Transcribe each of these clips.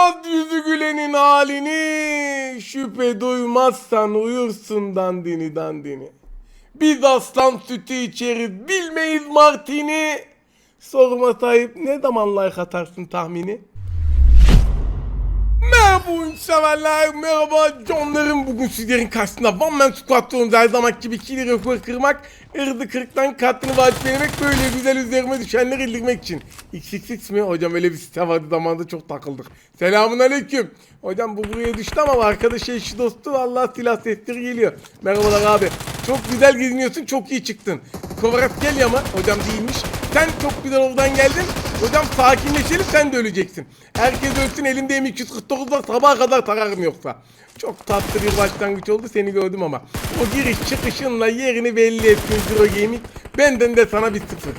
Sormaz yüzü gülenin halini. Şüphe duymazsan uyursun dandini dandini. Biz aslan sütü içeriz bilmeyiz Martini. Sorma Tayyip ne zaman like atarsın tahmini? Merhaba severler, merhaba canlarım. Bugün sizlerin karşısında One Man Squad'da her zaman gibi ikili rekor kırmak, ırdı kırktan katını vaatlemek, böyle güzel üzerime düşenleri indirmek için. XXX mi? Hocam öyle bir site vardı zamanında çok takıldık. Selamun aleyküm. Hocam bu buraya düştü ama arkadaşı eşi dostu Allah silah sesleri geliyor. Merhabalar abi. Çok güzel geziniyorsun, çok iyi çıktın. Kovarat gel ya ama hocam değilmiş. Sen çok güzel oradan geldin. Hocam sakinleşelim sen de öleceksin. Herkes ölsün elimde M249 var sabaha kadar tararım yoksa. Çok tatlı bir başlangıç oldu seni gördüm ama. O giriş çıkışınla yerini belli ettin Zero Gaming. Benden de sana bir sıfır.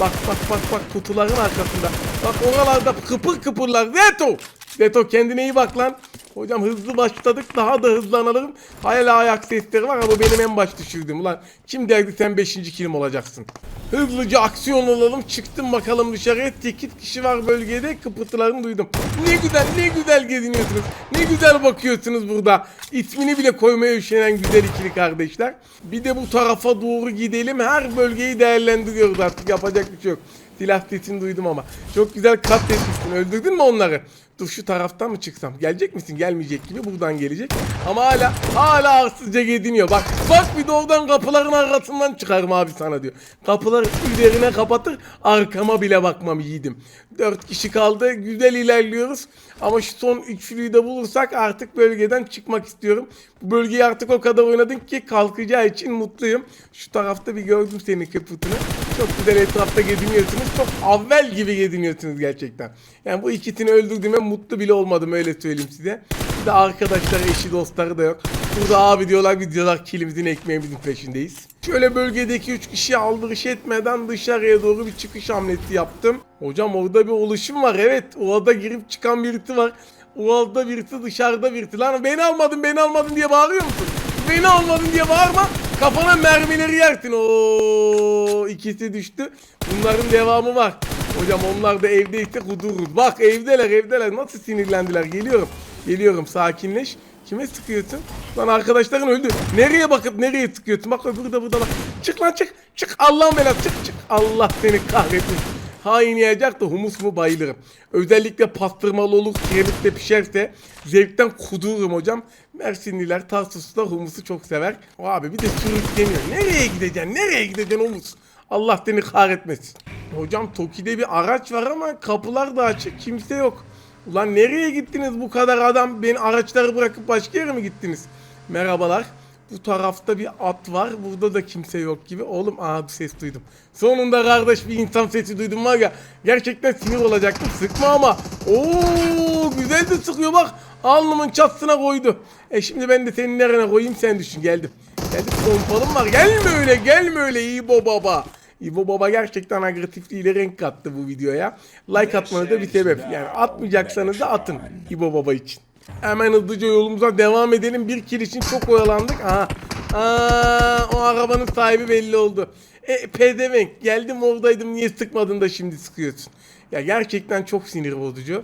Bak bak bak bak kutuların arkasında. Bak oralarda kıpır kıpırlar. Zeto! Zeto kendine iyi bak lan. Hocam hızlı başladık daha da hızlanalım. Hala ayak sesleri var ama benim en baş düşürdüm. Ulan kim derdi sen 5. kilim olacaksın. Hızlıca aksiyon alalım. Çıktım bakalım dışarıya. 8 kişi var bölgede. Kıpırtılarını duydum. Ne güzel ne güzel geziniyorsunuz. Ne güzel bakıyorsunuz burada. İsmini bile koymaya üşenen güzel ikili kardeşler. Bir de bu tarafa doğru gidelim. Her bölgeyi değerlendiriyoruz artık. Yapacak bir şey yok. Silah sesini duydum ama. Çok güzel katletmişsin. Öldürdün mü onları? Dur şu taraftan mı çıksam? Gelecek misin? Gelmeyecek gibi buradan gelecek. Ama hala hala arsızca gediniyor. Bak bak bir de oradan kapıların arasından çıkarım abi sana diyor. Kapıları üzerine kapatır arkama bile bakmam yiğidim. Dört kişi kaldı. Güzel ilerliyoruz. Ama şu son üçlüyü de bulursak artık bölgeden çıkmak istiyorum. Bu bölgeyi artık o kadar oynadım ki kalkacağı için mutluyum. Şu tarafta bir gördüm senin kaputunu. Çok güzel etrafta geziniyorsunuz. Çok avvel gibi geziniyorsunuz gerçekten. Yani bu ikisini öldürdüğüme mutlu bile olmadım öyle söyleyeyim size. Bir de arkadaşlar eşi dostları da yok. Burada abi diyorlar biz diyorlar kilimizin ekmeğimizin peşindeyiz. Şöyle bölgedeki 3 kişi aldırış etmeden dışarıya doğru bir çıkış hamlesi yaptım. Hocam orada bir oluşum var evet. Orada girip çıkan birisi var. Orada birisi dışarıda birisi. Lan beni almadın beni almadın diye bağırıyor musun? Beni almadın diye bağırma. Kafana mermileri yersin. O ikisi düştü. Bunların devamı var. Hocam onlar da evdeyse kudururuz. Bak evdeler evdeler. Nasıl sinirlendiler. Geliyorum. Geliyorum sakinleş. Kime sıkıyorsun? Lan arkadaşların öldü. Nereye bakıp nereye sıkıyorsun? Bak öbürü de burada lan. Çık lan çık. Çık Allah'ın belası çık çık. Allah seni kahretsin. De humus mu bayılırım. Özellikle pastırmalı olur, kiremitle pişerse zevkten kudururum hocam. Mersinliler Tarsus'ta humusu çok sever. O abi bir de sürükleniyor. Nereye gideceksin? Nereye gideceksin humus? Allah seni kahretmesin. Hocam Toki'de bir araç var ama kapılar da açık. Kimse yok. Ulan nereye gittiniz bu kadar adam? Beni araçları bırakıp başka yere mi gittiniz? Merhabalar. Bu tarafta bir at var. Burada da kimse yok gibi. Oğlum aha bir ses duydum. Sonunda kardeş bir insan sesi duydum var ya. Gerçekten sinir olacaktım. Sıkma ama. Oo güzel de sıkıyor bak. Alnımın çatısına koydu. E şimdi ben de senin nerene koyayım sen düşün. Geldim. Geldim pompalım var. Gelme öyle gelme öyle İbo baba. İbo Baba gerçekten agresifliğiyle renk kattı bu videoya. Like atmanız da bir sebep. Yani atmayacaksanız da atın İbo Baba için. Hemen hızlıca yolumuza devam edelim. Bir kill için çok oyalandık. Aha. Aa, o arabanın sahibi belli oldu. E pedevenk geldim oradaydım niye sıkmadın da şimdi sıkıyorsun. Ya gerçekten çok sinir bozucu.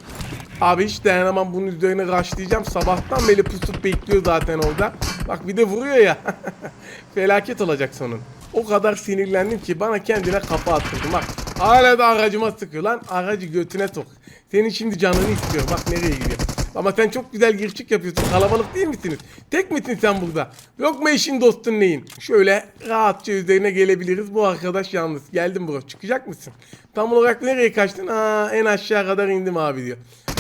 Abi hiç dayanamam bunun üzerine raşlayacağım. Sabahtan beri pusup bekliyor zaten orada. Bak bir de vuruyor ya. Felaket olacak sonun. O kadar sinirlendim ki bana kendine kafa attırdı. Bak hala da aracıma sıkıyor lan. Aracı götüne sok. Senin şimdi canını istiyor. Bak nereye gidiyor. Ama sen çok güzel girişik yapıyorsun. Kalabalık değil misiniz? Tek misin sen burada? Yok mu eşin dostun neyin? Şöyle rahatça üzerine gelebiliriz. Bu arkadaş yalnız. Geldim bro. Çıkacak mısın? Tam olarak nereye kaçtın? Aa en aşağı kadar indim abi diyor.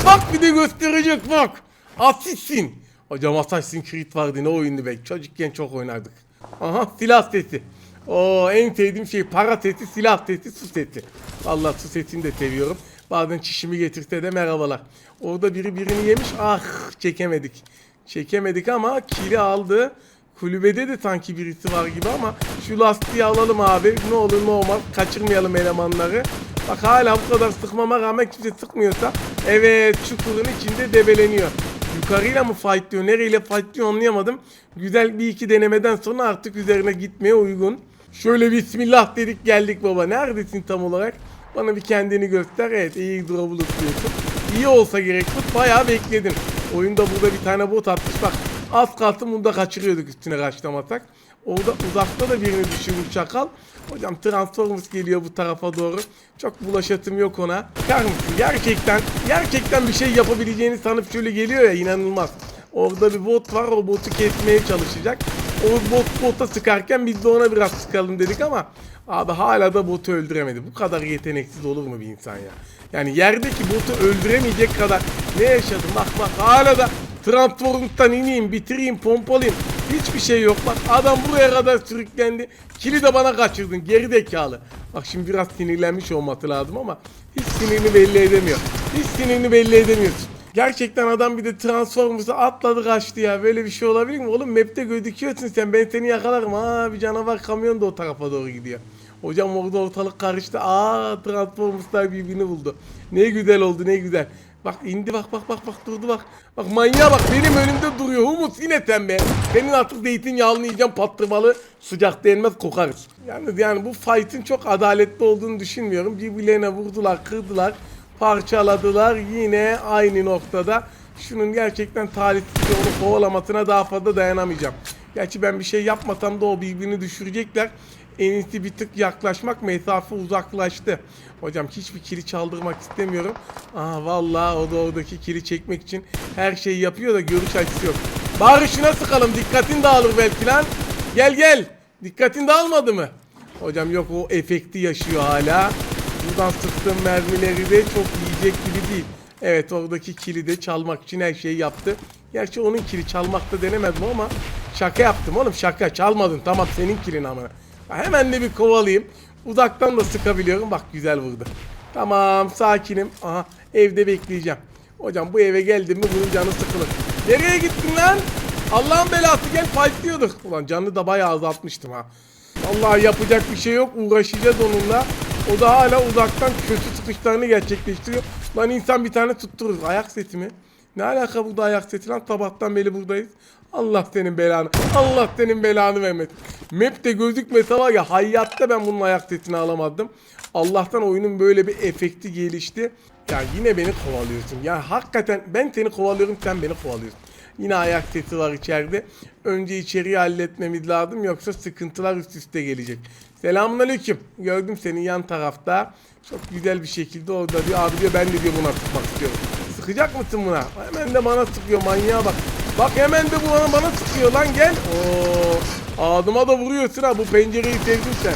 Bak bir de gösterecek bak. Asistsin. Hocam Assassin's Creed vardı ne oyundu be. Çocukken çok oynardık. Aha silah sesi. O en sevdiğim şey para sesi, silah sesi, su sesi. Vallahi su sesini de seviyorum. Bazen çişimi getirse de merhabalar. Orada biri birini yemiş. Ah çekemedik. Çekemedik ama kili aldı. Kulübede de sanki birisi var gibi ama şu lastiği alalım abi. Ne olur ne olmaz. Kaçırmayalım elemanları. Bak hala bu kadar sıkmama rağmen kimse sıkmıyorsa. Evet çukurun içinde debeleniyor. Yukarıyla mı fight diyor, nereyle fight diyor anlayamadım. Güzel bir iki denemeden sonra artık üzerine gitmeye uygun. Şöyle bismillah dedik geldik baba. Neredesin tam olarak? Bana bir kendini göster. Evet iyi durabulut diyorsun. iyi olsa gerek. Bot bayağı bekledin. Oyunda burada bir tane bot atmış bak. Az kalsın bunu da kaçırıyorduk üstüne kaçlamasak. Orada uzakta da birini düşürmüş çakal. Hocam Transformers geliyor bu tarafa doğru. Çok bulaşatım yok ona. Mısın? Gerçekten, gerçekten bir şey yapabileceğini sanıp şöyle geliyor ya inanılmaz. Orada bir bot var o botu kesmeye çalışacak. O bot bota sıkarken biz de ona biraz sıkalım dedik ama abi hala da botu öldüremedi. Bu kadar yeteneksiz olur mu bir insan ya? Yani yerdeki botu öldüremeyecek kadar ne yaşadım bak bak hala da Transformers'tan ineyim bitireyim pompalayayım. Hiçbir şey yok bak adam buraya kadar sürüklendi. Kili de bana kaçırdın geri zekalı. Bak şimdi biraz sinirlenmiş olması lazım ama hiç sinirini belli edemiyor. Hiç sinirini belli edemiyorsun. Gerçekten adam bir de Transformers'a atladı kaçtı ya. Böyle bir şey olabilir mi? Oğlum map'te gözüküyorsun sen. Ben seni yakalarım. Aa bir canavar kamyon da o tarafa doğru gidiyor. Hocam orada ortalık karıştı. Aa Transformers'lar birbirini buldu. Ne güzel oldu ne güzel. Bak indi bak bak bak bak durdu bak. Bak manyağa bak benim önümde duruyor. Humus yine sen be. Senin artık zeytinyağını yiyeceğim patlımalı sıcak denmez kokarız. Yalnız yani bu fight'in çok adaletli olduğunu düşünmüyorum. Birbirlerine vurdular kırdılar parçaladılar yine aynı noktada. Şunun gerçekten talihsiz onu kovalamasına daha fazla dayanamayacağım. Gerçi ben bir şey yapmasam da o birbirini düşürecekler. En iyisi bir tık yaklaşmak mesafe uzaklaştı. Hocam hiçbir kili çaldırmak istemiyorum. Aa vallahi o da oradaki kili çekmek için her şeyi yapıyor da görüş açısı yok. Bağırışına sıkalım dikkatin dağılır belki lan. Gel gel. Dikkatin dağılmadı mı? Hocam yok o efekti yaşıyor hala. Buradan sıktığım mermileri de çok yiyecek gibi değil. Evet oradaki kilidi çalmak için her şeyi yaptı. Gerçi onun kili çalmak da denemedim ama şaka yaptım oğlum şaka çalmadın tamam senin kilin ama. Hemen de bir kovalayayım. Uzaktan da sıkabiliyorum bak güzel vurdu. Tamam sakinim. Aha evde bekleyeceğim. Hocam bu eve geldim mi bunun canı sıkılır. Nereye gittin lan? Allah'ın belası gel fight diyorduk. Ulan canını da bayağı azaltmıştım ha. Vallahi yapacak bir şey yok. Uğraşacağız onunla. O da hala uzaktan kötü sıkışlarını gerçekleştiriyor. Lan insan bir tane tutturur. Ayak seti mi? Ne alaka burada ayak seti lan? Sabahtan beri buradayız. Allah senin belanı. Allah senin belanı vermesin. Map'te gözükmese var ya hayatta ben bunun ayak setini alamadım. Allah'tan oyunun böyle bir efekti gelişti. Ya yine beni kovalıyorsun. Ya hakikaten ben seni kovalıyorum sen beni kovalıyorsun. Yine ayak sesi var içeride. Önce içeriği halletmemiz lazım yoksa sıkıntılar üst üste gelecek. Selamünaleyküm. Gördüm senin yan tarafta. Çok güzel bir şekilde orada bir abi diyor ben de diyor buna sıkmak istiyorum. Sıkacak mısın buna? Hemen de bana sıkıyor manyağa bak. Bak hemen de bu bana, bana sıkıyor lan gel. Oo, ağzıma da vuruyorsun ha bu pencereyi sevdim sen.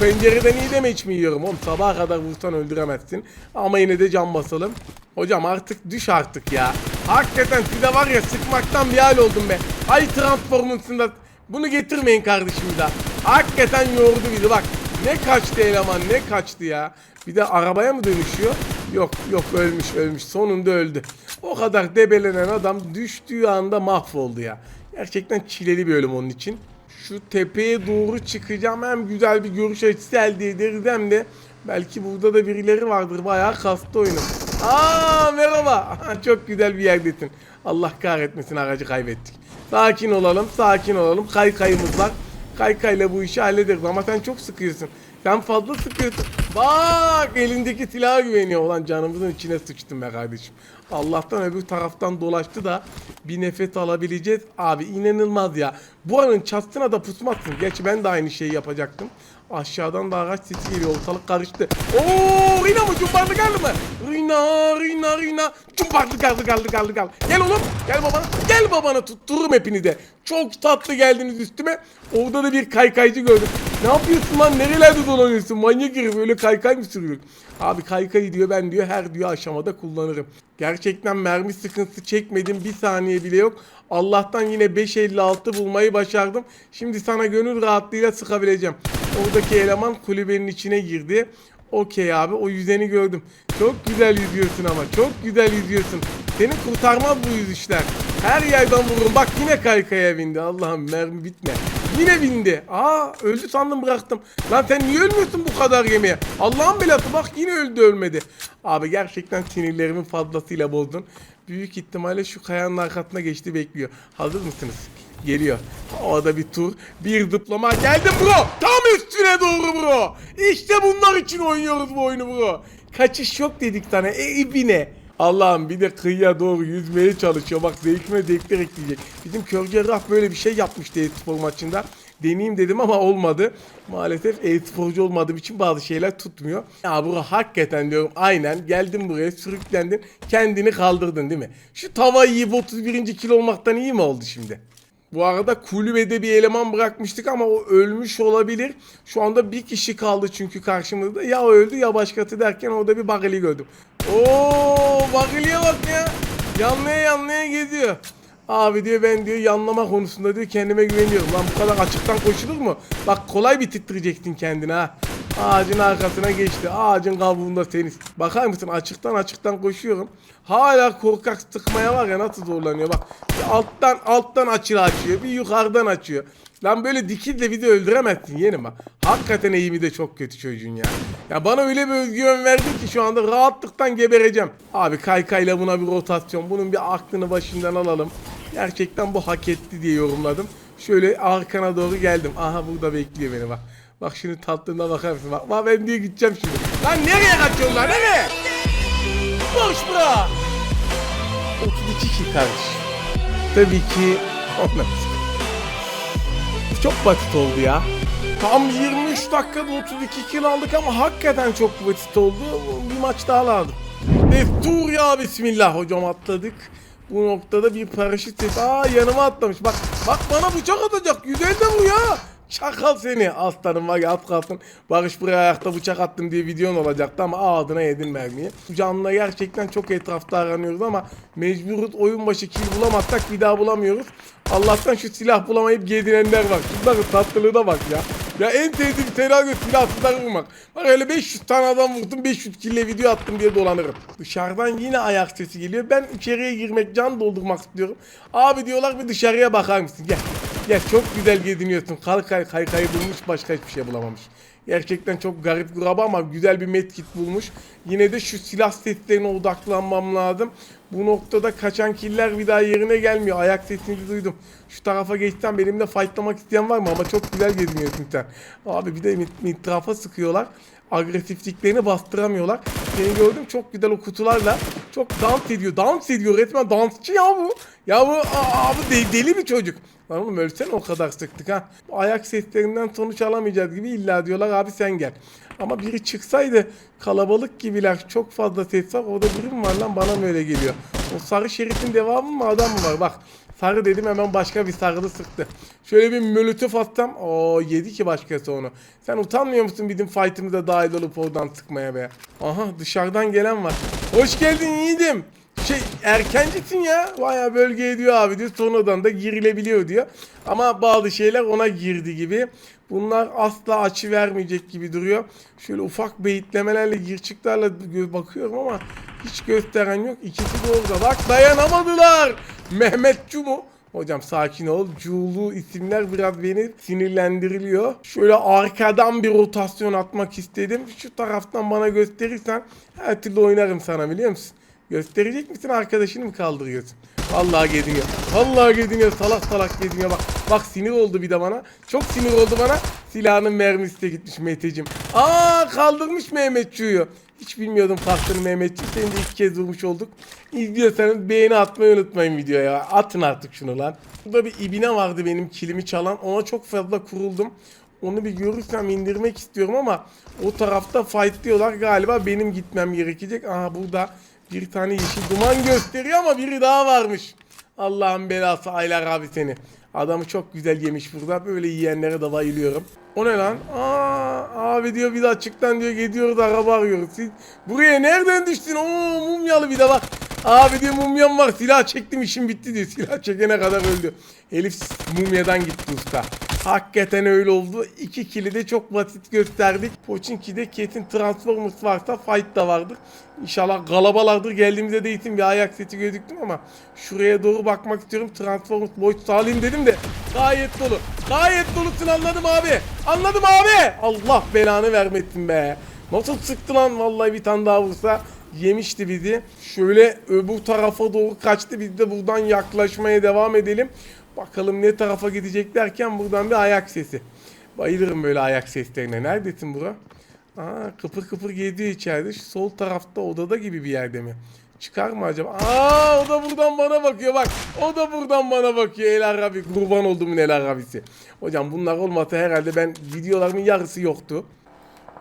Pencereden iyi demeç mi yiyorum oğlum sabaha kadar vursan öldüremezsin. Ama yine de can basalım. Hocam artık düş artık ya. Hakikaten size var ya sıkmaktan bir hal oldum be. Ay Transformers'ında bunu getirmeyin kardeşim daha. Hakikaten yordu bizi bak. Ne kaçtı eleman ne kaçtı ya. Bir de arabaya mı dönüşüyor? Yok yok ölmüş ölmüş sonunda öldü. O kadar debelenen adam düştüğü anda mahvoldu ya. Gerçekten çileli bir ölüm onun için. Şu tepeye doğru çıkacağım hem güzel bir görüş açısı elde ederiz hem de belki burada da birileri vardır bayağı kastı oyunu. Aa merhaba. Çok güzel bir yerdesin. Allah kahretmesin aracı kaybettik. Sakin olalım, sakin olalım. Kaykayımız var. Kaykayla bu işi hallederiz ama sen çok sıkıyorsun. Sen fazla sıkıyorsun. Bak elindeki silaha güveniyor. Ulan canımızın içine sıçtım be kardeşim. Allah'tan öbür taraftan dolaştı da bir nefes alabileceğiz. Abi inanılmaz ya. Bu aranın çatısına da pusmazsın. Gerçi ben de aynı şeyi yapacaktım. Aşağıdan da araç sesi geliyor. Ortalık karıştı. Oo, Rina mı? Cumbarlı geldi mi? Rina, Rina, Rina. Cumbarlı geldi, geldi, geldi, geldi. Gel oğlum. Gel babana. Gel babana tuttururum hepini de. Çok tatlı geldiniz üstüme. Orada da bir kaykaycı gördüm. Ne yapıyorsun lan? Nerelerde dolanıyorsun? Manyak herif öyle kaykay mı sürüyorsun? Abi kaykayı diyor ben diyor her diyor aşamada kullanırım. Gerçekten mermi sıkıntısı çekmedim. Bir saniye bile yok. Allah'tan yine 5.56 bulmayı başardım. Şimdi sana gönül rahatlığıyla sıkabileceğim. Oradaki eleman kulübenin içine girdi. Okey abi o yüzeni gördüm. Çok güzel yüzüyorsun ama çok güzel yüzüyorsun. Seni kurtarmaz bu yüzüşler. Her yerden vururum. Bak yine kaykaya bindi. Allah'ım mermi bitme. Yine bindi. Aa öldü sandım bıraktım. Lan sen niye ölmüyorsun bu kadar gemiye? Allah'ın belası bak yine öldü ölmedi. Abi gerçekten sinirlerimin fazlasıyla bozdun. Büyük ihtimalle şu kayanın arkasına geçti bekliyor. Hazır mısınız? Geliyor. Havada bir tur. Bir zıplama. Geldim bro. Tam üstüne doğru bro. İşte bunlar için oynuyoruz bu oyunu bro. Kaçış yok dedik sana. E ibine. Allah'ım bir de kıyıya doğru yüzmeye çalışıyor. Bak zevkime zevkler ekleyecek. Bizim Kör Cerrah böyle bir şey yapmıştı e-spor maçında. Deneyeyim dedim ama olmadı. Maalesef e-sporcu olmadığım için bazı şeyler tutmuyor. Ya bura hakikaten diyorum aynen geldin buraya sürüklendin kendini kaldırdın değil mi? Şu tava yiyip 31. kilo olmaktan iyi mi oldu şimdi? Bu arada kulübede bir eleman bırakmıştık ama o ölmüş olabilir. Şu anda bir kişi kaldı çünkü karşımızda. Ya öldü ya başkası derken orada bir bagili gördüm. Oo bagiliye bak ya. Yanlaya yanlaya geziyor. Abi diyor ben diyor yanlama konusunda diyor kendime güveniyorum. Lan bu kadar açıktan koşulur mu? Bak kolay bitirttirecektin kendini ha. Ağacın arkasına geçti. Ağacın kabuğunda tenis. Bakar mısın açıktan açıktan koşuyorum. Hala korkak sıkmaya var ya nasıl zorlanıyor bak. Bir alttan alttan açı açıyor. Bir yukarıdan açıyor. Lan böyle dikille de öldüremezsin yeğenim bak. Hakikaten eğimi de çok kötü çocuğun ya. Ya bana öyle bir özgüven verdi ki şu anda rahatlıktan gebereceğim. Abi kaykayla buna bir rotasyon. Bunun bir aklını başından alalım. Gerçekten bu hak etti diye yorumladım. Şöyle arkana doğru geldim. Aha burada bekliyor beni bak. Bak şimdi tatlılığına bakar mısın? Bak, bak ben diye gideceğim şimdi. Lan nereye kaçıyorsun lan nereye? Boş bırak. 32 kişi kardeş. Tabii ki olmaz. Çok basit oldu ya. Tam 23 dakikada 32 kill aldık ama hakikaten çok basit oldu. Bir maç daha lazım. Destur ya bismillah hocam atladık. Bu noktada bir paraşüt sesi. Aa yanıma atlamış. Bak bak bana bıçak atacak. Güzel de bu ya. Çakal seni. Aslanım var ya at kalsın. Barış buraya ayakta bıçak attım diye videon olacaktı ama ağzına yedin mermiyi. Bu canlıla gerçekten çok etrafta aranıyoruz ama mecburuz oyun başı kill bulamazsak bir daha bulamıyoruz. Allah'tan şu silah bulamayıp gedinenler var. Şunların tatlılığına bak ya. Ya en sevdiğim senaryo silahsızlar vurmak. Bak öyle 500 tane adam vurdum 500 kille video attım diye dolanırım. Dışarıdan yine ayak sesi geliyor. Ben içeriye girmek, can doldurmak istiyorum. Abi diyorlar bir dışarıya bakar mısın? Gel. Gel çok güzel geziniyorsun. Kalk kay kay kay bulmuş başka hiçbir şey bulamamış. Gerçekten çok garip kuraba ama güzel bir medkit bulmuş. Yine de şu silah seslerine odaklanmam lazım. Bu noktada kaçan killer bir daha yerine gelmiyor. Ayak sesini duydum. Şu tarafa geçsem benimle fightlamak isteyen var mı? Ama çok güzel geziniyorsun sen. Abi bir de mit- mitrafa sıkıyorlar. Agresifliklerini bastıramıyorlar. Seni gördüm çok güzel o kutularla. Çok dans ediyor. Dans ediyor. Resmen dansçı ya bu. Ya bu abi de- deli bir çocuk. Lan oğlum ölsen o kadar sıktık ha. Ayak seslerinden sonuç alamayacağız gibi illa diyorlar abi sen gel. Ama biri çıksaydı kalabalık gibiler çok fazla ses var. Orada biri mi var lan bana mı öyle geliyor. O sarı şeritin devamı mı adam mı var bak. Sarı dedim hemen başka bir sarılı sıktı. Şöyle bir molotof atsam. o yedi ki başkası onu. Sen utanmıyor musun bizim fight'ımıza dahil olup oradan sıkmaya be? Aha dışarıdan gelen var. Hoş geldin yiğidim. Şey erkencisin ya. Bayağı bölgeye diyor abi diyor. Sonradan da girilebiliyor diyor. Ama bazı şeyler ona girdi gibi. Bunlar asla açı vermeyecek gibi duruyor. Şöyle ufak beyitlemelerle girçiklerle bakıyorum ama hiç gösteren yok. İkisi de orada. Bak dayanamadılar. Mehmet Cumu. Hocam sakin ol. Cuğulu isimler biraz beni sinirlendiriliyor. Şöyle arkadan bir rotasyon atmak istedim. Şu taraftan bana gösterirsen her türlü oynarım sana biliyor musun? Gösterecek misin arkadaşını mı kaldırıyorsun? Vallahi geziniyor. Vallahi geziniyor. Salak salak geziniyor. Bak bak sinir oldu bir de bana. Çok sinir oldu bana. Silahının mermisi de gitmiş Meteciğim. Aa kaldırmış Mehmetçuğu. Hiç bilmiyordum kalktığını Mehmetçiğim. Seni de iki kez vurmuş olduk. İzliyorsanız beğeni atmayı unutmayın videoya. Atın artık şunu lan. Burada bir ibine vardı benim kilimi çalan. Ona çok fazla kuruldum. Onu bir görürsem indirmek istiyorum ama o tarafta fight diyorlar galiba benim gitmem gerekecek. Aha burada bir tane yeşil duman gösteriyor ama biri daha varmış. Allah'ın belası Aylar abi seni. Adamı çok güzel yemiş burada. Böyle yiyenlere de bayılıyorum. O ne lan? Aa, abi diyor de açıktan diyor gidiyoruz araba arıyoruz. Siz buraya nereden düştün? Oo mumyalı bir de bak. Abi diyor mumyam var silah çektim işim bitti diyor. Silah çekene kadar öldü. Elif mumyadan gitti usta. Hakikaten öyle oldu. İki kili de çok basit gösterdik. Pochinki'de kesin Transformers varsa fight da vardır. İnşallah galabalardır. Geldiğimizde de itin bir ayak seti gözüktüm ama şuraya doğru bakmak istiyorum. Transformers boş sağlayayım dedim de gayet dolu. Gayet dolusun anladım abi. Anladım abi. Allah belanı vermesin be. Nasıl sıktı lan vallahi bir tane daha vursa yemişti bizi. Şöyle öbür tarafa doğru kaçtı. Biz de buradan yaklaşmaya devam edelim. Bakalım ne tarafa gidecek derken buradan bir ayak sesi. Bayılırım böyle ayak seslerine. Neredesin bura? Aa, kıpır kıpır geziyor içeride. Şu sol tarafta odada gibi bir yerde mi? Çıkar mı acaba? Aa o da buradan bana bakıyor bak. O da buradan bana bakıyor El Arabi. Kurban olduğumun El Arabisi. Hocam bunlar olmasa herhalde ben videolarımın yarısı yoktu.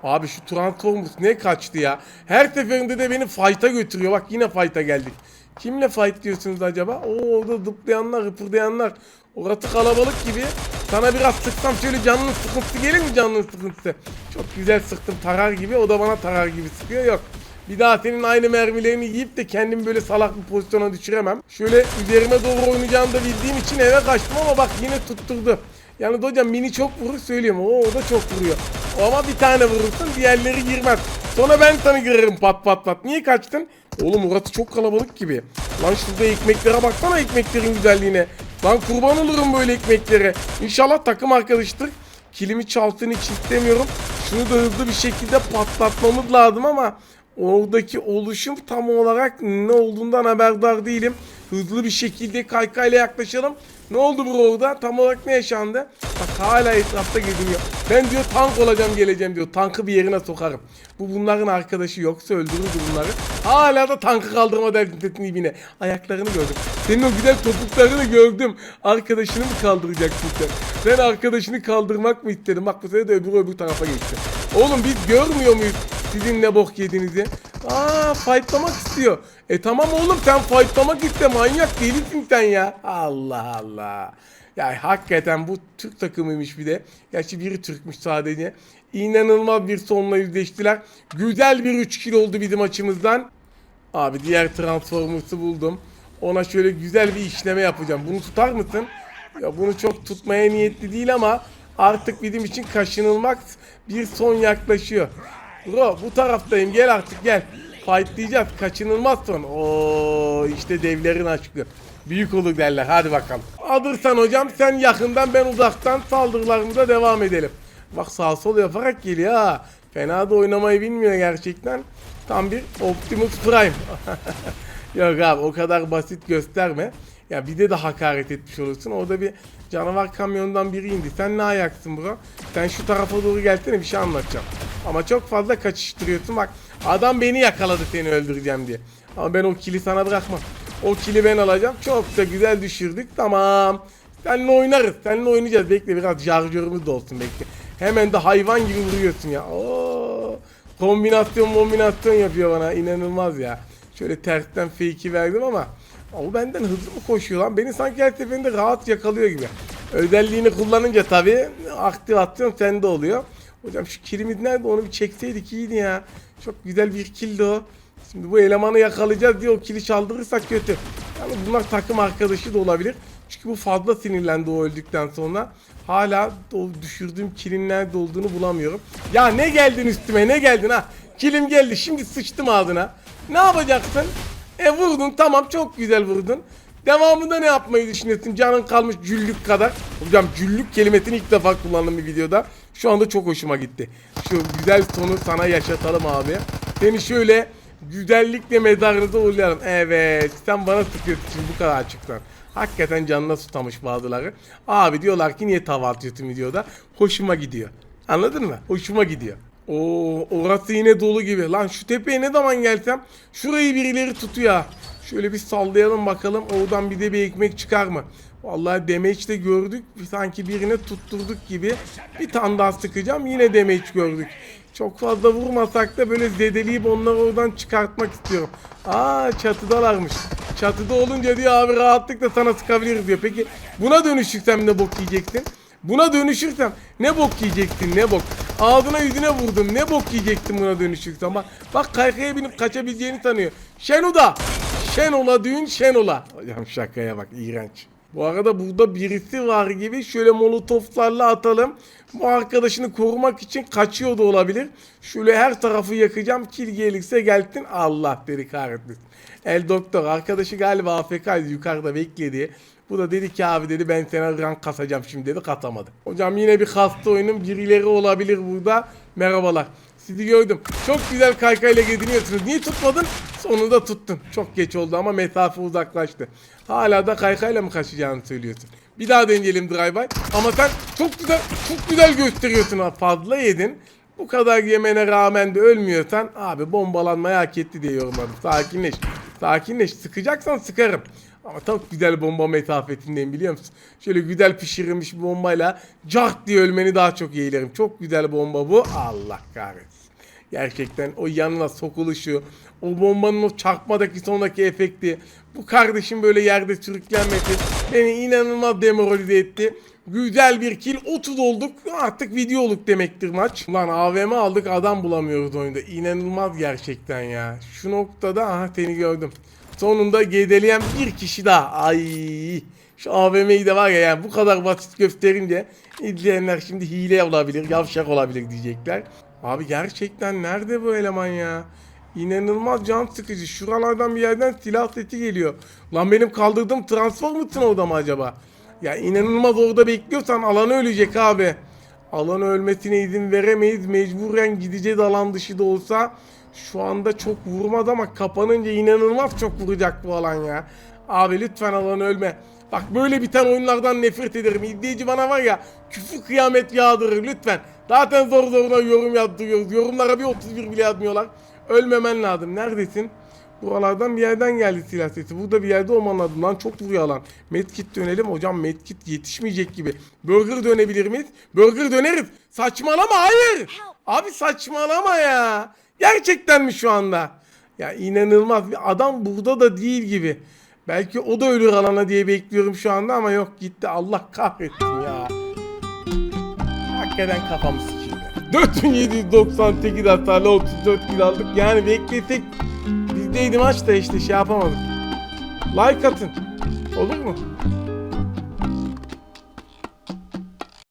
Abi şu Transformers ne kaçtı ya. Her seferinde de beni fight'a götürüyor. Bak yine fight'a geldik. Kimle fight diyorsunuz acaba? Oo orada zıplayanlar, hıpırdayanlar. Orası kalabalık gibi. Sana biraz sıksam şöyle canının sıkıntısı gelir mi canının sıkıntısı? Çok güzel sıktım tarar gibi. O da bana tarar gibi sıkıyor. Yok. Bir daha senin aynı mermilerini yiyip de kendimi böyle salak bir pozisyona düşüremem. Şöyle üzerime doğru oynayacağını da bildiğim için eve kaçtım ama bak yine tutturdu. Yani hocam mini çok vurur söylüyorum. Oo, o da çok vuruyor. Ama bir tane vurursun diğerleri girmez. Sonra ben sana girerim pat pat pat. Niye kaçtın? Oğlum orası çok kalabalık gibi. Lan şurada ekmeklere baksana ekmeklerin güzelliğine. Lan kurban olurum böyle ekmeklere. İnşallah takım arkadaştır. Kilimi çalsın hiç istemiyorum. Şunu da hızlı bir şekilde patlatmamız lazım ama oradaki oluşum tam olarak ne olduğundan haberdar değilim. Hızlı bir şekilde kaykayla yaklaşalım. Ne oldu bu orada? Tam olarak ne yaşandı? Bak hala etrafta geziniyor. Ben diyor tank olacağım geleceğim diyor. Tankı bir yerine sokarım. Bu bunların arkadaşı yoksa öldürürdü bunları. Hala da tankı kaldırma derdindesin ibine. Ayaklarını gördüm. Senin o güzel topuklarını gördüm. Arkadaşını mı kaldıracaksın sen? Ben arkadaşını kaldırmak mı istedim? Bak bu sefer de öbür öbür tarafa geçti. Oğlum biz görmüyor muyuz sizin ne bok yediğinizi? Aa fightlamak istiyor. E tamam oğlum sen fightlamak iste manyak delisin sen ya. Allah Allah. Ya hakikaten bu Türk takımıymış bir de. Gerçi biri Türkmüş sadece. İnanılmaz bir sonla yüzleştiler. Güzel bir 3 kill oldu bizim açımızdan. Abi diğer Transformers'ı buldum. Ona şöyle güzel bir işleme yapacağım. Bunu tutar mısın? Ya bunu çok tutmaya niyetli değil ama artık bizim için kaşınılmak bir son yaklaşıyor. Bro bu taraftayım gel artık gel. Fightlayacağız kaçınılmaz son. Oo işte devlerin aşkı. Büyük olur derler hadi bakalım. Alırsan hocam sen yakından ben uzaktan saldırılarımıza devam edelim. Bak sağ sol yaparak geliyor ha. Fena da oynamayı bilmiyor gerçekten. Tam bir Optimus Prime. Yok abi o kadar basit gösterme. Ya bir de de hakaret etmiş olursun. Orada bir canavar kamyondan biri indi. Sen ne ayaksın bro? Sen şu tarafa doğru gelsene bir şey anlatacağım. Ama çok fazla kaçıştırıyorsun. Bak adam beni yakaladı seni öldüreceğim diye. Ama ben o kili sana bırakmam. O kili ben alacağım. Çok da güzel düşürdük. Tamam. Seninle oynarız. Seninle oynayacağız. Bekle biraz şarjörümüz de olsun bekle. Hemen de hayvan gibi vuruyorsun ya. Oo, kombinasyon kombinasyon yapıyor bana. İnanılmaz ya. Şöyle tersten fake'i verdim ama o benden hızlı mı koşuyor lan? Beni sanki her seferinde rahat yakalıyor gibi. Özelliğini kullanınca tabii aktivasyon sende oluyor. Hocam şu kilimiz nerede? Onu bir çekseydik iyiydi ya. Çok güzel bir kildi o. Şimdi bu elemanı yakalayacağız diye o kili çaldırırsak kötü. Yani bunlar takım arkadaşı da olabilir. Çünkü bu fazla sinirlendi o öldükten sonra. Hala o düşürdüğüm kilin nerede olduğunu bulamıyorum. Ya ne geldin üstüme ne geldin ha? Kilim geldi şimdi sıçtım ağzına. Ne yapacaksın? E vurdun tamam çok güzel vurdun. Devamında ne yapmayı düşünüyorsun? Canın kalmış cüllük kadar. Hocam cüllük kelimesini ilk defa kullandım bir videoda. Şu anda çok hoşuma gitti. Şu güzel sonu sana yaşatalım abi. Seni şöyle güzellikle mezarınıza uğurlayalım. Evet sen bana sıkıyorsun şimdi bu kadar açıktan. Hakikaten canına tutamış bazıları. Abi diyorlar ki niye tava videoda? Hoşuma gidiyor. Anladın mı? Hoşuma gidiyor. Oo, orası yine dolu gibi. Lan şu tepeye ne zaman gelsem şurayı birileri tutuyor. Şöyle bir sallayalım bakalım. Oradan bir de bir ekmek çıkar mı? Vallahi damage de gördük. Sanki birine tutturduk gibi. Bir tane daha sıkacağım. Yine damage gördük. Çok fazla vurmasak da böyle zedeleyip onları oradan çıkartmak istiyorum. Aa çatıdalarmış. Çatıda olunca diyor abi rahatlıkla sana sıkabiliriz diyor. Peki buna dönüşürsem ne bok yiyeceksin? Buna dönüşürsem ne bok yiyeceksin ne bok. Ağzına yüzüne vurdum ne bok yiyecektin buna dönüşürsem. Bak, bak kaykaya binip kaçabileceğini sanıyor. Şenoda. Şenola düğün Şenola. Hocam şakaya bak iğrenç. Bu arada burada birisi var gibi şöyle molotoflarla atalım. Bu arkadaşını korumak için kaçıyor da olabilir. Şöyle her tarafı yakacağım. Kil gelirse gelsin. Allah beni kahretmesin. El doktor arkadaşı galiba AFK'ydı yukarıda bekledi. Bu da dedi ki abi dedi ben sana rank kasacağım şimdi dedi katamadı. Hocam yine bir kastı oyunun birileri olabilir burada. Merhabalar. Sizi gördüm. Çok güzel kaykayla geziniyorsunuz. Niye tutmadın? Sonunda tuttun. Çok geç oldu ama mesafe uzaklaştı. Hala da kaykayla mı kaçacağını söylüyorsun. Bir daha deneyelim drive-by. Ama sen çok güzel, çok güzel gösteriyorsun ha. Fazla yedin. Bu kadar yemene rağmen de ölmüyorsan abi bombalanmayı hak etti diye yorumladım. Sakinleş. Sakinleş. Sıkacaksan sıkarım. Ama çok güzel bomba mesafetindeyim biliyor musun? Şöyle güzel pişirilmiş bir bombayla cart diye ölmeni daha çok yeğlerim. Çok güzel bomba bu. Allah kahretsin. Gerçekten o yanına sokuluşu, o bombanın o çarpmadaki sondaki efekti, bu kardeşim böyle yerde sürüklenmesi beni inanılmaz demoralize etti. Güzel bir kill 30 olduk artık videoluk demektir maç. Lan AVM aldık adam bulamıyoruz oyunda. İnanılmaz gerçekten ya. Şu noktada aha seni gördüm. Sonunda gedeleyen bir kişi daha. Ay. Şu AVM'yi de var ya yani bu kadar basit gösterince izleyenler şimdi hile olabilir, yavşak olabilir diyecekler. Abi gerçekten nerede bu eleman ya? İnanılmaz can sıkıcı. Şuralardan bir yerden silah sesi geliyor. Lan benim kaldırdığım transfer mısın orada mı acaba? Ya inanılmaz orada bekliyorsan alanı ölecek abi. Alan ölmesine izin veremeyiz. Mecburen gideceğiz alan dışı da olsa. Şu anda çok vurmadı ama kapanınca inanılmaz çok vuracak bu alan ya. Abi lütfen alan ölme. Bak böyle biten oyunlardan nefret ederim. İzleyici bana var ya küfür kıyamet yağdırır lütfen. Zaten zor zoruna yorum yazdırıyoruz. Yorumlara bir 31 bile yazmıyorlar. Ölmemen lazım. Neredesin? Buralardan bir yerden geldi silah sesi. Burada bir yerde olman lazım. Lan çok vuruyor alan. Medkit dönelim. Hocam medkit yetişmeyecek gibi. Burger dönebilir miyiz? Burger döneriz. Saçmalama hayır. Abi saçmalama ya. Gerçekten mi şu anda? Ya inanılmaz. Bir adam burada da değil gibi. Belki o da ölür alana diye bekliyorum şu anda ama yok gitti. Allah kahretsin ya. Hakikaten kafam sikildi. 4798 hasarlı 34 kill aldık. Yani beklesek bizdeydi maç da işte şey yapamadık. Like atın. Olur mu?